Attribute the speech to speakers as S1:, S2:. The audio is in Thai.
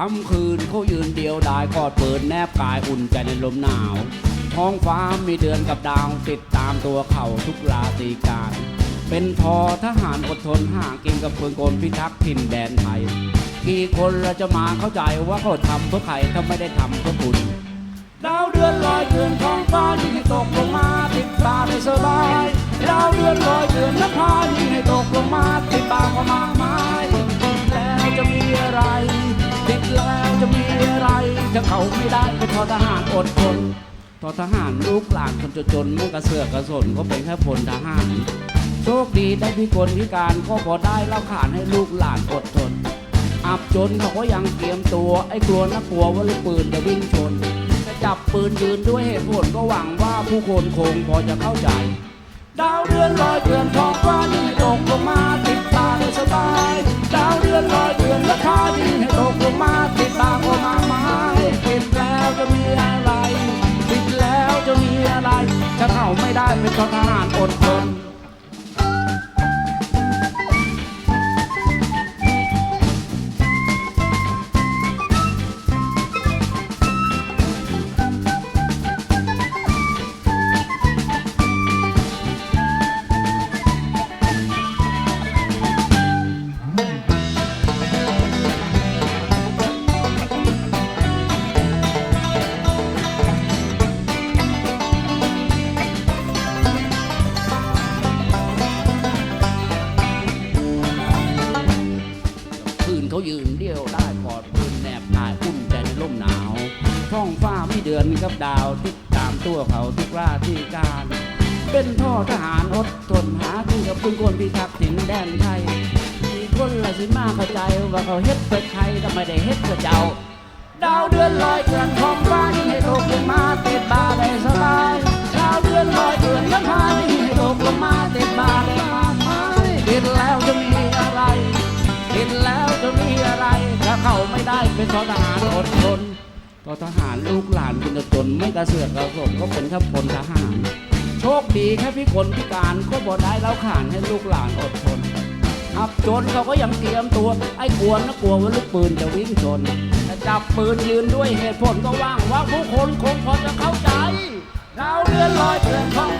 S1: คำคืนเขายืนเดียวดายกอดเปิดแนบกายอุ่นใจในลมหนาว ท้องฟ้ามีเดือนกับดาวติดตามตัวเขาทุกราตรีการ เป็นทอทหารอดทนห่างกินกับเพื่อนกลพิทักษ์ถิ่นแดนไทย กี่คนเราจะมาเข้าใจว่าเขาทำเพื่อใครถ้าไม่ได้ทำเพื่อคุณดาวเดือนลอยเดือนท้องฟ้ายิ่งให้ตกลงมาติดตาได้สบายดาวเดือนลอยเดือนนภายิ่งให้ตกลงมาติดตาก็มากมา เขาไม่ได้เป็นทอทหารอดทนทอทหารลูกหลานคนจนๆไม่กระเสือกกระสนก็เป็นแค่พลทหาร โชคดีได้พิกลพิการก็พอได้เล่าขานให้ลูกหลานอดทน อับจนเขาก็ยังเตรียมตัวไอ้กลัวนะกกลัวว่าลูกปืนจะวิ่งชนจะจับปืนยืนด้วยเหตุผลก็หวังว่าผู้คนคงพอจะเข้าใจ ดาวเดือนลอยเดือนท้องฟ้ายิ่ตกลงมาติดตาได้ส ไม่ได้เป็นทหารอดทน ปืนแนบกายอุ่นใจในร่มหนาว ท้องฟ้าไม่เดือนกับดาวติดตามตัวเขาทุกราที่การ เป็นท่อทหารอดทนหาที่กับปืนกลพิทักษ์ถิ่นแดนไทยมีคนละสิมาเข้าใจว่าเขาเฮ็ดเพื่อใครทำไมได้เฮ็ดเพื่อเจ้า ดาวเดือนลอยเดือนท้องฟ้า เข้าไม่ได้เป็นทหารอดทนก็ทหารลูกหลานคุณจนไม่กระเสือกกระสนก็เป็นแค่พลทหาร โชคดีแค่พิกลพิการก็บ่ได้แล้วขานให้ลูกหลานอดทนอับจนเขาก็ยังเตรียมตัว ไอ้กวนนะกลัวว่าลูกปืนจะวิ่งชนแต่จับปืนยืนด้วยเหตุผลก็ว่างว่าผู้คนคงพอจะเข้าใจดาเรือนลอยเกลื่อนท้อง